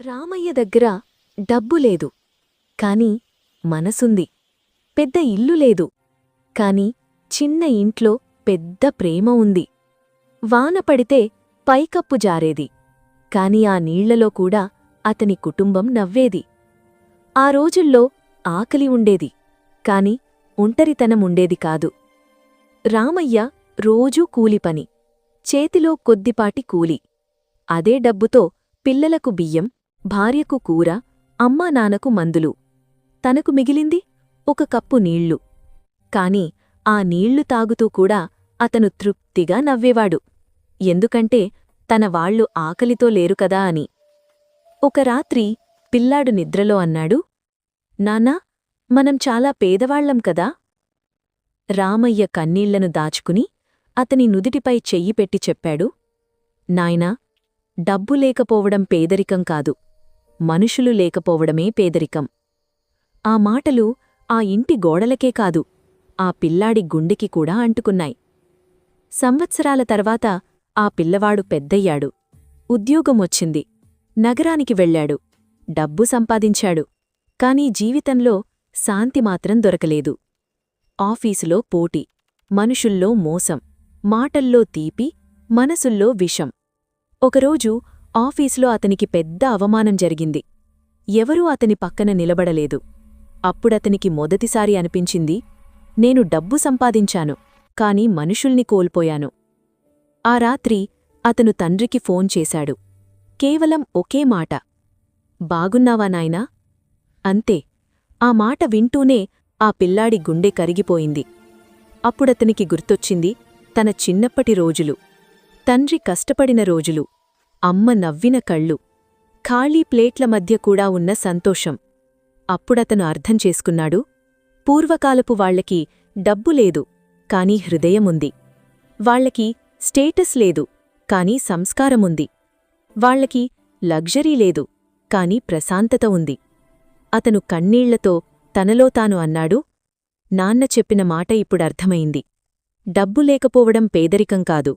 రామయ్య దగ్గర డబ్బు లేదు. కాని మనసుంది. పెద్ద ఇల్లు లేదు. కాని చిన్న ఇంట్లో పెద్ద ప్రేమ ఉంది. వాన పడితే పైకప్పు జారేది. కాని ఆ నీళ్ళలో కూడా అతని కుటుంబం నవ్వేది. ఆ రోజుల్లో ఆకలి ఉండేది. కాని ఒంటరితనముండేది కాదు. రామయ్య రోజూ కూలిపని చేతిలో కొద్దిపాటి కూలి. అదే డబ్బుతో పిల్లలకు బియ్యం భార్యకు కూర అమ్మా నాన్నకు మందులు. తనకు మిగిలింది ఒక కప్పు నీళ్ళు. కాని ఆ నీళ్ళు తాగుతూ కూడా అతను తృప్తిగా నవ్వేవాడు. ఎందుకంటే తన వాళ్ళు ఆకలితో లేరు కదా అని. ఒక రాత్రి పిల్లాడు నిద్రలో అన్నాడు నాన్నా మనం చాలా పేదవాళ్ళం కదా. రామయ్య కన్నీళ్ళను దాచుకుని అతని నుదిటిపై చెయ్యి పెట్టి చెప్పాడు నాయనా డబ్బు లేకపోవడం పేదరికం కాదు. మనుషులు లేకపోవడమే పేదరికం. ఆ మాటలు ఆ ఇంటి గోడలకే కాదు ఆ పిల్లాడి గుండెకి కూడా అంటుకున్నాయి. సంవత్సరాల తర్వాత ఆ పిల్లవాడు పెద్దయ్యాడు. ఉద్యోగమొచ్చింది. నగరానికి వెళ్ళాడు. డబ్బు సంపాదించాడు. కాని జీవితంలో శాంతి మాత్రం దొరకలేదు. ఆఫీసులో పోటీ మనుషుల్లో మోసం మాటల్లో తీపి మనసుల్లో విషం. ఒకరోజు ఆఫీసులో అతనికి పెద్ద అవమానం జరిగింది. ఎవరూ అతని పక్కన నిలబడలేదు. అప్పుడతనికి మొదటిసారి అనిపించింది నేను డబ్బు సంపాదించాను కాని మనుషుల్ని కోల్పోయాను. ఆ రాత్రి అతను తండ్రికి ఫోన్ చేశాడు. కేవలం ఒకే మాట బాగున్నావా నాయనా? అంతే. ఆ మాట వింటూనే ఆ పిల్లాడి గుండె కరిగిపోయింది. అప్పుడతనికి గుర్తొచ్చింది తన చిన్నప్పటి రోజులు. తండ్రి కష్టపడిన రోజులు. అమ్మ నవ్విన కళ్ళు. ఖాళీ ప్లేట్ల మధ్య కూడా ఉన్న సంతోషం. అప్పుడతను అర్థం చేసుకున్నాడు. పూర్వకాలపు వాళ్ళకి డబ్బు లేదు కాని హృదయముంది. వాళ్ళకి స్టేటస్ లేదు కాని సంస్కారముంది. వాళ్ళకి లగ్జరీ లేదు కాని ప్రశాంతత ఉంది. అతను కన్నీళ్ళతో తనలో తాను అన్నాడు నాన్న చెప్పిన మాట ఇప్పుడర్థమైంది డబ్బు లేకపోవడం పేదరికం కాదు.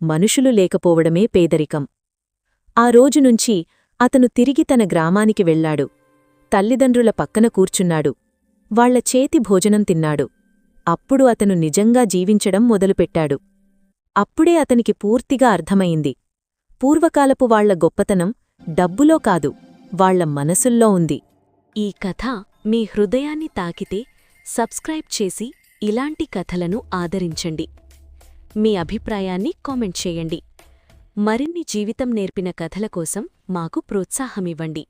మనుషులు లేకపోవడమే పేదరికం. ఆ రోజునుంచి అతను తిరిగి తన గ్రామానికి వెళ్ళాడు తల్లిదండ్రుల పక్కన కూర్చున్నాడు. వాళ్ళ చేతి భోజనం తిన్నాడు. అప్పుడు అతను నిజంగా జీవించడం మొదలుపెట్టాడు. అప్పుడే అతనికి పూర్తిగా అర్థమైంది. పూర్వకాలపు వాళ్ళ గొప్పతనం డబ్బులో కాదు వాళ్ళ మనసుల్లో ఉంది. ఈ కథ మీ హృదయాన్ని తాకితే సబ్స్క్రైబ్ చేసి ఇలాంటి కథలను ఆదరించండి. మీ అభిప్రాయాన్ని కామెంట్ చేయండి. మరిన్ని జీవితం నేర్పిన కథల కోసం మాకు ప్రోత్సాహమివ్వండి.